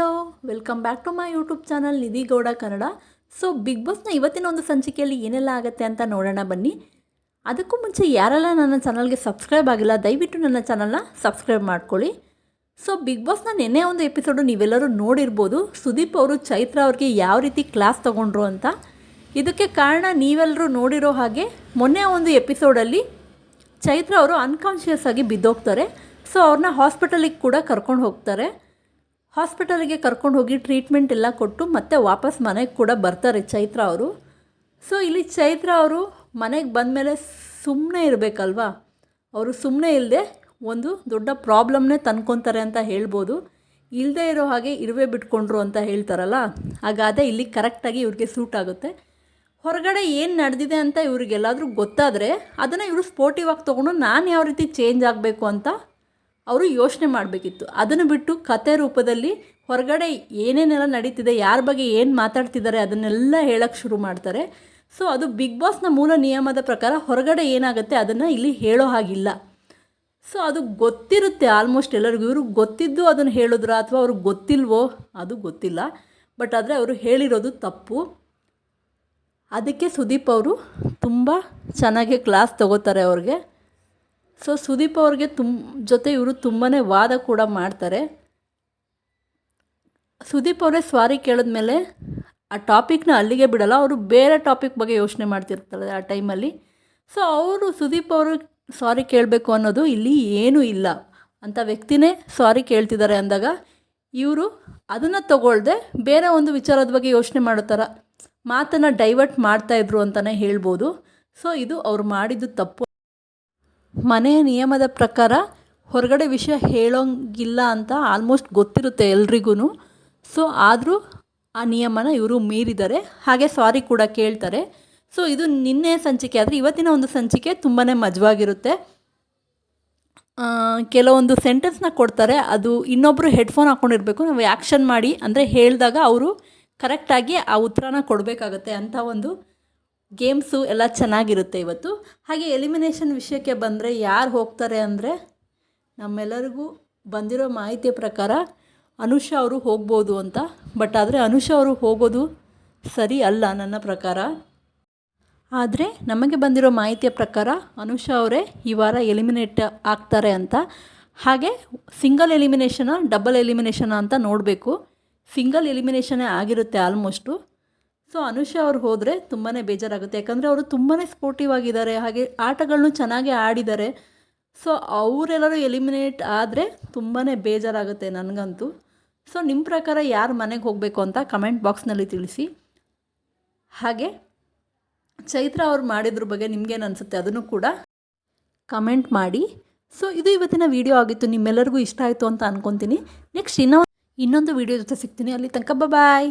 Welcome back to my YouTube channel Nidhi Gowda Kannada. So, big ಬಾಸ್ನ ಇವತ್ತಿನ ಒಂದು ಸಂಚಿಕೆಯಲ್ಲಿ ಏನೆಲ್ಲ ಆಗುತ್ತೆ ಅಂತ ನೋಡೋಣ ಬನ್ನಿ. ಅದಕ್ಕೂ ಮುಂಚೆ ಯಾರೆಲ್ಲ ನನ್ನ ಚಾನಲ್ಗೆ ಸಬ್ಸ್ಕ್ರೈಬ್ ಆಗಿಲ್ಲ, ದಯವಿಟ್ಟು ನನ್ನ ಚಾನಲ್ನ ಸಬ್ಸ್ಕ್ರೈಬ್ ಮಾಡ್ಕೊಳ್ಳಿ. ಸೊ, ಬಿಗ್ ಬಾಸ್ನ ನಿನ್ನೆ ಒಂದು ಎಪಿಸೋಡು ನೀವೆಲ್ಲರೂ ನೋಡಿರ್ಬೋದು. ಸುದೀಪ್ ಅವರು ಚೈತ್ರ ಅವ್ರಿಗೆ ಯಾವ ರೀತಿ ಕ್ಲಾಸ್ ತೊಗೊಂಡ್ರು ಅಂತ. ಇದಕ್ಕೆ ಕಾರಣ ನೀವೆಲ್ಲರೂ ನೋಡಿರೋ ಹಾಗೆ ಮೊನ್ನೆ ಒಂದು ಎಪಿಸೋಡಲ್ಲಿ ಚೈತ್ರ ಅವರು ಅನ್ಕಾನ್ಷಿಯಸ್ ಆಗಿ ಬಿದ್ದೋಗ್ತಾರೆ. ಸೊ, ಅವ್ರನ್ನ ಹಾಸ್ಪಿಟಲಿಗೆ ಕೂಡ ಕರ್ಕೊಂಡು ಹೋಗ್ತಾರೆ. ಹಾಸ್ಪಿಟಲಿಗೆ ಕರ್ಕೊಂಡು ಹೋಗಿ ಟ್ರೀಟ್ಮೆಂಟ್ ಎಲ್ಲ ಕೊಟ್ಟು ಮತ್ತೆ ವಾಪಸ್ ಮನೆಗೆ ಕೂಡ ಬರ್ತಾರೆ ಚೈತ್ರ ಅವರು. ಸೊ, ಇಲ್ಲಿ ಚೈತ್ರ ಅವರು ಮನೆಗೆ ಬಂದಮೇಲೆ ಸುಮ್ಮನೆ ಇರಬೇಕಲ್ವಾ? ಅವರು ಸುಮ್ಮನೆ ಇಲ್ಲದೆ ಒಂದು ದೊಡ್ಡ ಪ್ರಾಬ್ಲಮ್ನೇ ತಂದ್ಕೊತಾರೆ ಅಂತ ಹೇಳ್ಬೋದು. ಇಲ್ಲದೆ ಇರೋ ಹಾಗೆ ಇರುವೆ ಬಿಟ್ಕೊಂಡ್ರು ಅಂತ ಹೇಳ್ತಾರಲ್ಲ? ಆ ಗಾದೆ ಇಲ್ಲಿ ಕರೆಕ್ಟಾಗಿ ಇವ್ರಿಗೆ ಸೂಟ್ ಆಗುತ್ತೆ. ಹೊರಗಡೆ ಏನು ನಡೆದಿದೆ ಅಂತ ಇವ್ರಿಗೆಲ್ಲಾದರೂ ಗೊತ್ತಾದರೆ ಅದನ್ನು ಇವರು ಸ್ಪೋರ್ಟಿವ್ ಆಗಿ ತೊಗೊಂಡು ನಾನು ಯಾವ ರೀತಿ ಚೇಂಜ್ ಆಗಬೇಕು ಅಂತ ಅವರು ಯೋಚನೆ ಮಾಡಬೇಕಿತ್ತು. ಅದನ್ನು ಬಿಟ್ಟು ಕತೆ ರೂಪದಲ್ಲಿ ಹೊರಗಡೆ ಏನೇನೆಲ್ಲ ನಡೀತಿದೆ, ಯಾರ ಬಗ್ಗೆ ಏನು ಮಾತಾಡ್ತಿದ್ದಾರೆ ಅದನ್ನೆಲ್ಲ ಹೇಳೋಕ್ಕೆ ಶುರು ಮಾಡ್ತಾರೆ. ಸೊ ಅದು ಬಿಗ್ ಬಾಸ್ನ ಮೂಲ ನಿಯಮದ ಪ್ರಕಾರ ಹೊರಗಡೆ ಏನಾಗುತ್ತೆ ಅದನ್ನು ಇಲ್ಲಿ ಹೇಳೋ ಹಾಗಿಲ್ಲ. ಸೊ ಅದು ಗೊತ್ತಿರುತ್ತೆ ಆಲ್ಮೋಸ್ಟ್ ಎಲ್ಲರಿಗೂ. ಇವರು ಗೊತ್ತಿದ್ದು ಅದನ್ನು ಹೇಳಿದ್ರ ಅಥವಾ ಅವ್ರಿಗೆ ಗೊತ್ತಿಲ್ವೋ ಅದು ಗೊತ್ತಿಲ್ಲ. ಬಟ್ ಆದರೆ ಅವರು ಹೇಳಿರೋದು ತಪ್ಪು. ಅದಕ್ಕೆ ಸುದೀಪ್ ಅವರು ತುಂಬ ಚೆನ್ನಾಗಿ ಕ್ಲಾಸ್ ತಗೋತಾರೆ ಅವ್ರಿಗೆ. ಸೊ ಸುದೀಪ್ ಅವ್ರಿಗೆ ತುಂಬ ಜೊತೆ ಇವರು ತುಂಬಾ ವಾದ ಕೂಡ ಮಾಡ್ತಾರೆ. ಸುದೀಪ್ ಅವರೇ ಸ್ವಾರಿ ಕೇಳಿದ್ಮೇಲೆ ಆ ಟಾಪಿಕ್ನ ಅಲ್ಲಿಗೆ ಬಿಡಲ್ಲ, ಅವರು ಬೇರೆ ಟಾಪಿಕ್ ಬಗ್ಗೆ ಯೋಚನೆ ಮಾಡ್ತಿರ್ತಾರೆ ಆ ಟೈಮಲ್ಲಿ ಸೊ ಅವರು ಸುದೀಪ್ ಅವರು ಸಾರಿ ಕೇಳಬೇಕು ಅನ್ನೋದು ಇಲ್ಲಿ ಏನೂ ಇಲ್ಲ. ಅಂಥ ವ್ಯಕ್ತಿನೇ ಸಾರಿ ಕೇಳ್ತಿದ್ದಾರೆ ಅಂದಾಗ ಇವರು ಅದನ್ನು ತಗೊಳ್ಳದೆ ಬೇರೆ ಒಂದು ವಿಚಾರದ ಬಗ್ಗೆ ಯೋಚನೆ ಮಾಡೋ ಥರ ಮಾತನ್ನು ಡೈವರ್ಟ್ ಮಾಡ್ತಾಯಿದ್ರು ಅಂತಲೇ ಹೇಳ್ಬೋದು. ಸೊ ಇದು ಅವ್ರು ಮಾಡಿದ್ದು ತಪ್ಪು. ಮನೆಯ ನಿಯಮದ ಪ್ರಕಾರ ಹೊರಗಡೆ ವಿಷಯ ಹೇಳೋಂಗಿಲ್ಲ ಅಂತ ಆಲ್ಮೋಸ್ಟ್ ಗೊತ್ತಿರುತ್ತೆ ಎಲ್ರಿಗೂ ಸೊ ಆದರೂ ಆ ನಿಯಮನ ಇವರು ಮೀರಿದ್ದಾರೆ ಹಾಗೆ ಸಾರಿ ಕೂಡ ಕೇಳ್ತಾರೆ. ಸೊ ಇದು ನಿನ್ನೆ ಸಂಚಿಕೆ, ಆದರೆ ಇವತ್ತಿನ ಒಂದು ಸಂಚಿಕೆ ತುಂಬಾ ಮಜವಾಗಿರುತ್ತೆ. ಕೆಲವೊಂದು ಸೆಂಟೆನ್ಸ್ನ ಕೊಡ್ತಾರೆ, ಅದು ಇನ್ನೊಬ್ಬರು ಹೆಡ್ಫೋನ್ ಹಾಕ್ಕೊಂಡಿರಬೇಕು ನಾವು ಆ್ಯಕ್ಷನ್ ಮಾಡಿ, ಅಂದರೆ ಹೇಳಿದಾಗ ಅವರು ಕರೆಕ್ಟಾಗಿ ಆ ಉತ್ತರನ ಕೊಡಬೇಕಾಗತ್ತೆ ಅಂಥ ಒಂದು ಗೇಮ್ಸು ಎಲ್ಲ ಚೆನ್ನಾಗಿರುತ್ತೆ ಇವತ್ತು. ಹಾಗೆ ಎಲಿಮಿನೇಷನ್ ವಿಷಯಕ್ಕೆ ಬಂದರೆ ಯಾರು ಹೋಗ್ತಾರೆ ಅಂದರೆ ನಮ್ಮೆಲ್ಲರಿಗೂ ಬಂದಿರೋ ಮಾಹಿತಿಯ ಪ್ರಕಾರ ಅನುಷಾ ಅವರು ಹೋಗ್ಬೋದು ಅಂತ. ಬಟ್ ಆದರೆ ಅನುಷಾ ಅವರು ಹೋಗೋದು ಸರಿ ಅಲ್ಲ ನನ್ನ ಪ್ರಕಾರ. ಆದರೆ ನಮಗೆ ಬಂದಿರೋ ಮಾಹಿತಿಯ ಪ್ರಕಾರ ಅನುಷಾ ಅವರೇ ಈ ವಾರ ಎಲಿಮಿನೇಟ್ ಆಗ್ತಾರೆ ಅಂತ. ಹಾಗೆ ಸಿಂಗಲ್ ಎಲಿಮಿನೇಷನ ಡಬಲ್ ಎಲಿಮಿನೇಷನ ಅಂತ ನೋಡಬೇಕು. ಸಿಂಗಲ್ ಎಲಿಮಿನೇಷನೇ ಆಗಿರುತ್ತೆ ಆಲ್ಮೋಸ್ಟು ಸೊ ಅನುಷಾ ಅವ್ರು ಹೋದರೆ ತುಂಬಾ ಬೇಜಾರಾಗುತ್ತೆ. ಯಾಕಂದರೆ ಅವರು ತುಂಬಾ ಸ್ಪೋರ್ಟಿವ್ ಆಗಿದ್ದಾರೆ. ಹಾಗೆ ಆಟಗಳನ್ನು ಚೆನ್ನಾಗಿ ಆಡಿದ್ದಾರೆ. ಸೊ ಅವರೆಲ್ಲರೂ ಎಲಿಮಿನೇಟ್ ಆದರೆ ತುಂಬಾ ಬೇಜಾರಾಗುತ್ತೆ ನನಗಂತೂ. ಸೊ ನಿಮ್ಮ ಪ್ರಕಾರ ಯಾರು ಮನೆಗೆ ಹೋಗಬೇಕು ಅಂತ ಕಮೆಂಟ್ ಬಾಕ್ಸ್ನಲ್ಲಿ ತಿಳಿಸಿ. ಹಾಗೆ ಚೈತ್ರ ಅವ್ರು ಮಾಡಿದ್ರ ಬಗ್ಗೆ ನಿಮಗೇನು ಅನಿಸುತ್ತೆ ಅದನ್ನು ಕೂಡ ಕಮೆಂಟ್ ಮಾಡಿ. ಸೊ ಇದು ಇವತ್ತಿನ ವಿಡಿಯೋ ಆಗಿತ್ತು. ನಿಮ್ಮೆಲ್ಲರಿಗೂ ಇಷ್ಟ ಆಯಿತು ಅಂತ ಅನ್ಕೊತೀನಿ. ನೆಕ್ಸ್ಟ್ ಇನ್ನೊಂದು ಇನ್ನೊಂದು ವಿಡಿಯೋ ಜೊತೆ ಸಿಗ್ತೀನಿ. ಅಲ್ಲಿ ತನಕ ಬಾಯ್